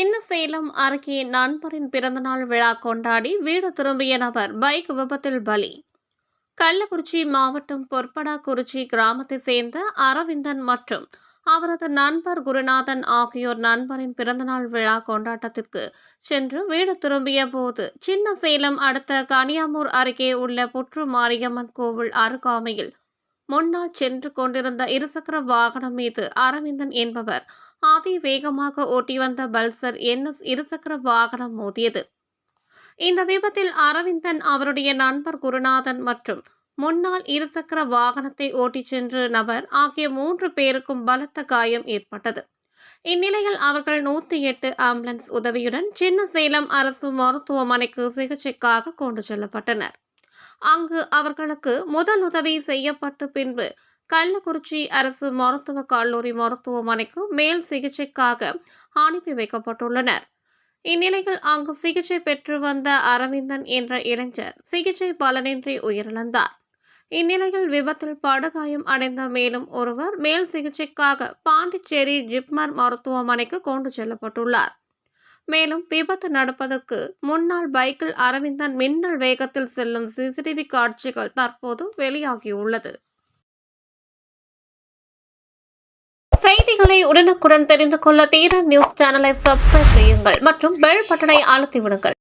சின்ன சேலம் அருகே நண்பரின் பிறந்தநாள் விழா கொண்டாடி வீடு திரும்பிய நபர் பைக் விபத்தில் பலி. கள்ளக்குறிச்சி மாவட்டம் பொற்படாக்குறிச்சி கிராமத்தைச் சேர்ந்த அரவிந்தன் மற்றும் அவரது நண்பர் குருநாதன் ஆகியோர் நண்பரின் பிறந்தநாள் விழா கொண்டாட்டத்திற்கு சென்று வீடு திரும்பிய போது சின்ன சேலம் அடுத்த கனியாமூர் அருகே உள்ள புற்று மாரியம்மன் கோவில் அருகாமையில் முன்னால் சென்று கொண்டிருந்த இருசக்கர வாகனம் மீது அரவிந்தன் என்பவர் அதி வேகமாக ஓட்டி வந்த பல்சர் என்எஸ் இருசக்கர வாகனம் மோதியது. இந்த விபத்தில் அரவிந்தன் அவருடைய நண்பர் குருநாதன் மற்றும் முன்னால் இருசக்கர வாகனத்தை ஓட்டிச் சென்ற நபர் ஆகிய மூன்று பேருக்கும் பலத்த காயம் ஏற்பட்டது. இந்நிலையில் அவர்கள் நூத்தி எட்டு ஆம்புலன்ஸ் உதவியுடன் சின்ன சேலம் அரசு மருத்துவமனைக்கு சிகிச்சைக்காக கொண்டு செல்லப்பட்டனர். அங்கு அவர்களுக்கு முதல் உதவி செய்யப்பட்டு பின்பு கள்ளக்குறிச்சி அரசு மருத்துவக் கல்லூரி மருத்துவமனைக்கு மேல் சிகிச்சைக்காக அனுப்பி வைக்கப்பட்டுள்ளனர். இந்நிலையில் அங்கு சிகிச்சை பெற்று வந்த அரவிந்தன் என்ற இளைஞர் சிகிச்சை பலனின்றி உயிரிழந்தார். இந்நிலையில் விபத்தில் படுகாயம் அடைந்த மேலும் ஒருவர் மேல் சிகிச்சைக்காக பாண்டிச்சேரி ஜிப்மர் மருத்துவமனைக்கு கொண்டு செல்லப்பட்டுள்ளார். மேலும் விபத்து நடப்பதற்கு முன்னால் பைக்கில் அரவிந்தன் மின்னல் வேகத்தில் செல்லும் சிசிடிவி காட்சிகள் தற்போது வெளியாகியுள்ளது. செய்திகளை உடனுக்குடன் தெரிந்து கொள்ள தீரன் நியூஸ் சேனலை சப்ஸ்கிரைப் செய்யுங்கள் மற்றும் பெல் பட்டனை அழுத்திவிடுங்கள்.